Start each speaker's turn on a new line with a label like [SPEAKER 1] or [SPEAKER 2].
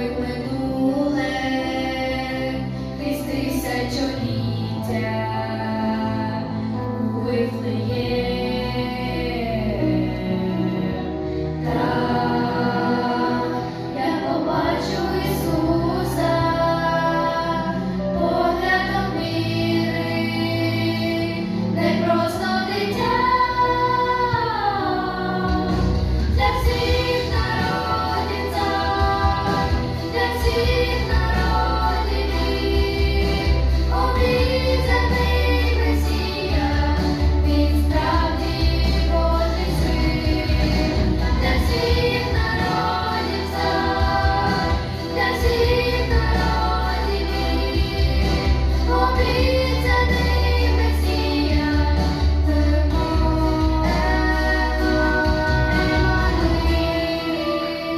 [SPEAKER 1] Ой, минуле, крізь тисячоліття, вифлеє. Thank you.